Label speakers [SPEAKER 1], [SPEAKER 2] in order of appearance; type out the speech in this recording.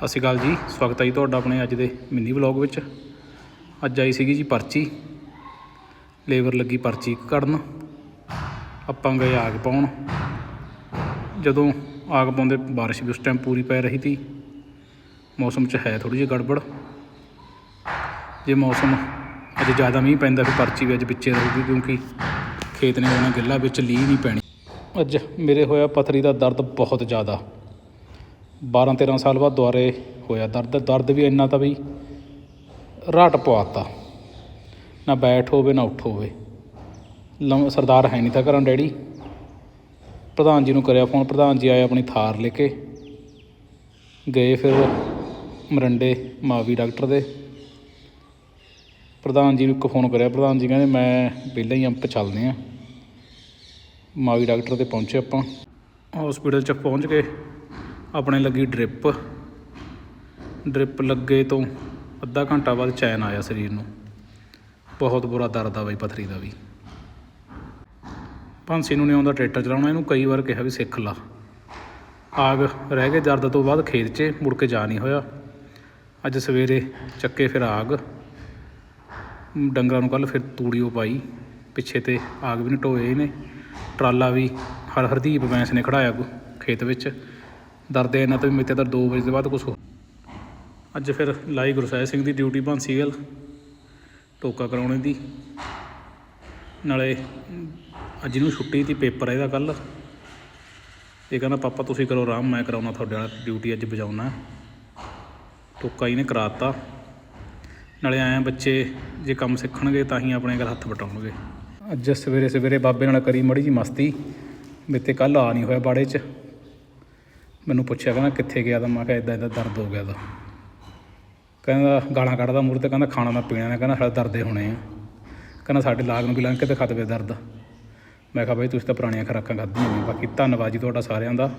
[SPEAKER 1] ਸਤਿ ਸ਼੍ਰੀ ਅਕਾਲ ਜੀ। ਸਵਾਗਤ ਹੈ ਜੀ ਤੁਹਾਡਾ ਆਪਣੇ ਅੱਜ ਦੇ ਮਿੰਨੀ ਵਲੌਗ ਵਿੱਚ। ਅੱਜ ਆਈ ਸੀਗੀ ਜੀ ਪਰਚੀ। ਲੇਬਰ ਲੱਗੀ ਪਰਚੀ ਕੱਢਣ ਆਪਾਂ ਗਏ ਆਗ ਪਾਉਣ। ਜਦੋਂ ਆਗ ਪਾਉਂਦੇ ਬਾਰਿਸ਼ ਵੀ ਉਸ ਟਾਈਮ ਪੂਰੀ ਪੈ ਰਹੀ ਸੀ। ਮੌਸਮ 'ਚ ਹੈ ਥੋੜੀ ਜਿਹੀ ਗੜਬੜ। ਜੇ ਮੌਸਮ ਅੱਜ ਜ਼ਿਆਦਾ ਮੀਂਹ ਪੈਂਦਾ ਫਿਰ ਪਰਚੀ ਵੀ ਅੱਜ ਵਿੱਚੇ ਰਹੂਗੀ ਕਿਉਂਕਿ ਖੇਤ ਨੇ ਹੋਣਾ ਗਿੱਲਾ ਵਿੱਚ ਲੀਹ ਨਹੀਂ ਪੈਣੀ। ਅੱਜ ਮੇਰੇ ਹੋਇਆ ਪਥਰੀ ਦਾ ਦਰਦ ਬਹੁਤ ਜ਼ਿਆਦਾ। 12 13 ਸਾਲ ਬਾਅਦ ਦੁਬਾਰੇ ਹੋਇਆ। ਦਰਦ ਦਰਦ ਵੀ ਇੰਨਾ ਤਾਂ ਵੀ ਰਾਟ ਪਵਾਤਾ। ਨਾ ਬੈਠ ਹੋਵੇ, ਨਾ ਉੱਠ ਹੋਵੇ। ਲੰਮ, ਸਰਦਾਰ ਹੈ ਨਹੀਂ ਤਾਂ ਘਰਾਂ ਡੈਡੀ। ਪ੍ਰਧਾਨ ਜੀ ਨੂੰ ਕਰਿਆ ਫੋਨ। ਪ੍ਰਧਾਨ ਜੀ ਆਏ ਆਪਣੀ ਥਾਰ ਲੈ ਕੇ। ਗਏ ਫਿਰ ਮਰੰਡੇ ਮਾਵੀ ਡਾਕਟਰ ਦੇ। ਪ੍ਰਧਾਨ ਜੀ ਨੂੰ ਇੱਕ ਫੋਨ ਕਰਿਆ। ਪ੍ਰਧਾਨ ਜੀ ਕਹਿੰਦੇ, ਮੈਂ ਪਹਿਲਾਂ ਹੀ ਅੰਪ ਚੱਲਦੇ ਆ। ਮਾਵੀ ਡਾਕਟਰ ਤੇ ਪਹੁੰਚੇ ਆਪਾਂ। ਹਸਪੀਟਲ 'ਚ ਪਹੁੰਚ ਕੇ ਆਪਣੇ ਲੱਗੀ ਡ੍ਰਿਪ। ਡ੍ਰਿਪ ਲੱਗੇ ਤੋਂ ਅੱਧਾ ਘੰਟਾ ਬਾਅਦ ਚੈਨ ਆਇਆ ਸਰੀਰ ਨੂੰ। ਬਹੁਤ ਬੁਰਾ ਦਰਦ ਆ ਬਈ ਪਥਰੀ ਦਾ ਵੀ। ਭਾਂਸੀ ਨੂੰ ਨਹੀਂ ਆਉਂਦਾ ਟਰੈਕਟਰ ਚਲਾਉਣਾ, ਇਹਨੂੰ ਕਈ ਵਾਰ ਕਿਹਾ ਵੀ ਸਿੱਖ ਲਾ। ਆਗ ਰਹਿ ਗਏ ਦਰਦ ਤੋਂ ਬਾਅਦ ਖੇਤ 'ਚ ਮੁੜ ਕੇ ਜਾ ਨਹੀਂ ਹੋਇਆ। ਅੱਜ ਸਵੇਰੇ ਚੱਕੇ ਫਿਰ ਆਗ। ਡੰਗਰਾਂ ਨੂੰ ਕੱਲ ਫਿਰ ਤੂੜੀਓ ਪਾਈ। ਪਿੱਛੇ ਤੇ ਆਗ ਵੀ ਨਹੀਂ ਢੋਏ ਇਹਨੇ। ਟਰਾਲਾ ਵੀ ਹਰ ਹਰਦੀਪ ਬੈਂਸ ਨੇ ਖੜਾਇਆ ਖੇਤ ਵਿੱਚ। ਦਰਦ ਇਹਨਾਂ ਤੋਂ ਵੀ ਮੇਤੇ ਤਾਂ 2 ਵਜੇ ਤੋਂ ਬਾਅਦ ਕੁਛ ਹੋ ਅੱਜ ਫਿਰ ਲਾਈ ਗੁਰਸਹਿ ਸਿੰਘ ਦੀ ਡਿਊਟੀ ਬਾਂਸੀ ਗੱਲ ਟੋਕਾ ਕਰਾਉਣੇ ਦੀ। ਨਾਲੇ ਅੱਜ ਨੂੰ ਛੁੱਟੀ ਸੀ ਪੇਪਰ ਆ ਇਹਦਾ ਕੱਲ। ਇਹ ਕਹਿੰਦਾ, ਪਾਪਾ, ਤੁਸੀਂ ਕਰੋ ਆਰਾਮ, ਮੈਂ ਕਰਾਉਣਾ ਤੁਹਾਡੇ ਨਾਲ ਡਿਊਟੀ ਅੱਜ ਵਜਾਉਣਾ ਟੋਕਾ ਇਹਨੇ ਕਰਾਤਾ। ਨਾਲੇ ਆਇਆ ਬੱਚੇ ਜੇ ਕੰਮ ਸਿੱਖਣਗੇ ਤਾਂ ਹੀ ਆਪਣੇ ਘਰ ਹੱਥ ਵਟਾਉਣਗੇ। ਅੱਜ ਸਵੇਰੇ ਸਵੇਰੇ ਬਾਬੇ ਨਾਲ ਕਰੀ ਮੜੀ ਜੀ ਮਸਤੀ। ਮੇਰੇ ਤੇ ਕੱਲ ਆ ਨਹੀਂ ਹੋਇਆ ਬਾੜੇ 'ਚ। ਮੈਨੂੰ ਪੁੱਛਿਆ ਕਹਿੰਦਾ ਕਿੱਥੇ ਗਿਆ ਤਾਂ ਮੈਂ ਕਿਹਾ ਇਦਾਂ ਇਦਾਂ ਦਰਦ ਹੋ ਗਿਆ ਤਾਂ। ਕਹਿੰਦਾ ਗਾਲਾਂ ਕੱਢਦਾ ਮੂਹਰੇ ਤੇ, ਕਹਿੰਦਾ ਖਾਣਾ ਨਾ ਪੀਣਾ ਨਾ, ਕਹਿੰਦਾ ਸਾਡੇ ਦਰਦੇ ਹੋਣੇ ਆ। ਕਹਿੰਦਾ ਸਾਡੇ ਲਾਗ ਨੂੰ ਵੀ ਲੰਘ ਕੇ ਦਿਖਾ ਖਤਵੇ ਦਰਦ। ਮੈਂ ਕਿਹਾ ਬਾਈ ਤੁਸੀਂ ਤਾਂ ਪੁਰਾਣੀਆਂ ਖੁਰਾਕਾਂ ਖਾਧੀਆਂ ਨੇ ਬਾਕੀ ਧੰਨਵਾਦ ਜੀ ਤੁਹਾਡਾ ਸਾਰਿਆਂ ਦਾ।